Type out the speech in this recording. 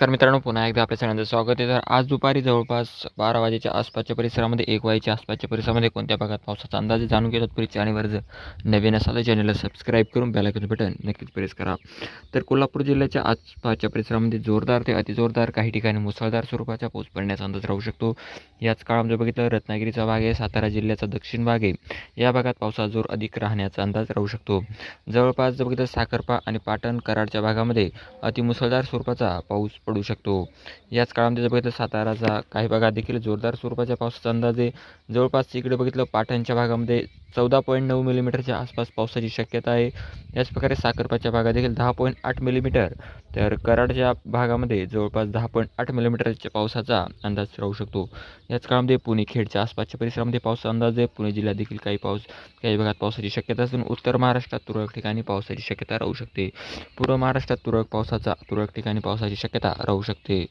तर मित्रांनो पुन्हा एकदा आपल्या सगळ्यांचं स्वागत आहे. तर आज दुपारी जवळपास बारा वाजेच्या आसपासच्या परिसरामध्ये एक वाजेच्या आसपासच्या परिसरामध्ये कोणत्या भागात पावसाचा अंदाज जाणून घेतात पुढे चॅनलवर जर नवीन असाल चॅनलला सबस्क्राईब करून बेलायकन बटन नक्कीच प्रेस करा. तर कोल्हापूर जिल्ह्याच्या आसपासच्या परिसरामध्ये जोरदार ते अतिजोरदार काही ठिकाणी मुसळधार स्वरूपाचा पाऊस पडण्याचा अंदाज राहू शकतो. याच काळामध्ये बघितलं रत्नागिरीचा भाग आहे सातारा जिल्ह्याचा दक्षिण भाग आहे. या भागात पावसाचा जोर अधिक राहण्याचा अंदाज राहू शकतो. जवळपास जर बघितलं साखरपा आणि पाटण कराडच्या भागामध्ये अतिमुसळधार स्वरूपाचा पाऊस पडू शकतो. याच काळामध्ये जर बघितलं साताराचा काही भागात देखील जोरदार स्वरूपाच्या पावसाचा अंदाज आहे. जवळपास इकडे बघितलं पाटणच्या भागामध्ये चौदा पॉईंट नऊ मिलीमीटरच्या आसपास पावसाची शक्यता आहे. याच प्रकारे साखरपाच्या भागात देखील दहा पॉईंट आठ मिलीमीटर. तर कराडच्या भागामध्ये जवळपास दहा पॉईंट आठ मिलीमीटरच्या पावसाचा अंदाज राहू शकतो. याच काळामध्ये पुणे खेडच्या आसपासच्या परिसरामध्ये पावसाचा अंदाज आहे. पुणे जिल्ह्यात देखील काही पाऊस काही भागात पावसाची शक्यता असून उत्तर महाराष्ट्रात तुरळक ठिकाणी पावसाची शक्यता राहू शकते. पूर्व महाराष्ट्रात तुरळक पावसाचा तुरळक ठिकाणी पावसाची शक्यता राहू शकते.